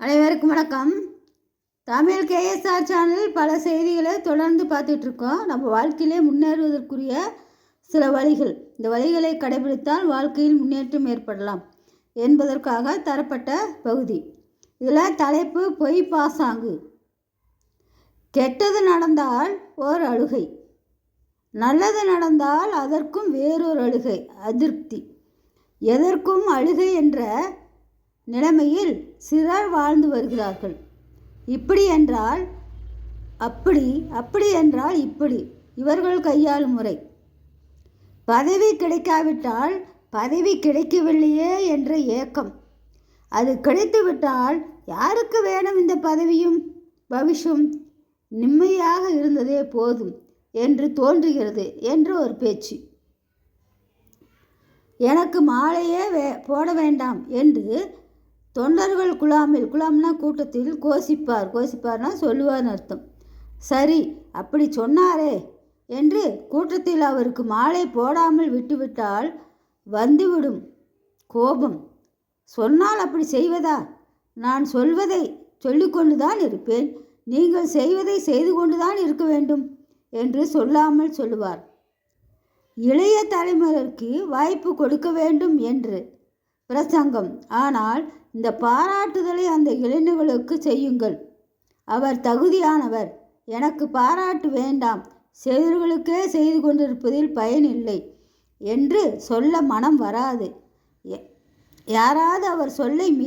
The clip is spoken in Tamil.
அனைவருக்கும் வணக்கம். தமிழ் கேஎஸ்ஆர் சேனல் பல செய்திகளை தொடர்ந்து பார்த்துட்ருக்கோம். நம்ம வாழ்க்கையிலே முன்னேறுவதற்குரிய சில வழிகள். இந்த வழிகளை கடைபிடித்தால் வாழ்க்கையில் முன்னேற்றம் ஏற்படலாம் என்பதற்காக தரப்பட்ட பகுதி. இதில் தலைப்பு பொய் பாசாங்கு. கெட்டது நடந்தால் ஓர் அழுகை. நல்லது நடந்தால் அதற்கும் வேறொரு அழுகை அதிருப்தி. எதற்கும் அழுகை என்ற நிலைமையில் சிலர் வாழ்ந்து வருகிறார்கள். இப்படி என்றால் அப்படி அப்படி என்றால் இப்படி. இவர்கள் கையாளும் முறை. பதவி கிடைக்காவிட்டால் பதவி கிடைக்கவில்லையே என்ற ஏக்கம். அது கிடைத்துவிட்டால் யாருக்கு வேணும் இந்த பதவியும்? பவிஷும் நிம்மதியாக இருந்ததே போதும் என்று தோன்றுகிறது என்று ஒரு பேச்சு. எனக்கு மாலையே வே போட வேண்டாம் என்று தொண்டர்கள் குழாமில் குழாம்னா கூட்டத்தில் கோசிப்பார். கோசிப்பார்னா சொல்லுவார்னு அர்த்தம். சரி அப்படி சொன்னாரே என்று கூட்டத்தில் அவருக்கு மாலை போடாமல் விட்டுவிட்டால் வந்துவிடும் கோபம். சொன்னால் அப்படி செய்வதா? நான் சொல்வதை சொல்லிக்கொண்டு தான் இருப்பேன். நீங்கள் செய்வதை செய்து கொண்டுதான் இருக்க வேண்டும் என்று சொல்லாமல் சொல்லுவார். இளைய தலைமுறைக்கு வாய்ப்பு கொடுக்க வேண்டும் என்று. பிரசங்கம். ஆனால் இந்த பாராட்டுதலை அந்த இளைஞர்களுக்கு செய்யுங்கள். அவர் தகுதியானவர். எனக்கு பாராட்டு வேண்டாம். செய்தவர்களுக்கே செய்து கொண்டிருப்பதில் பயனில்லை என்று சொல்ல மனம் வராது. யாராவது அவர் சொல்லை மீ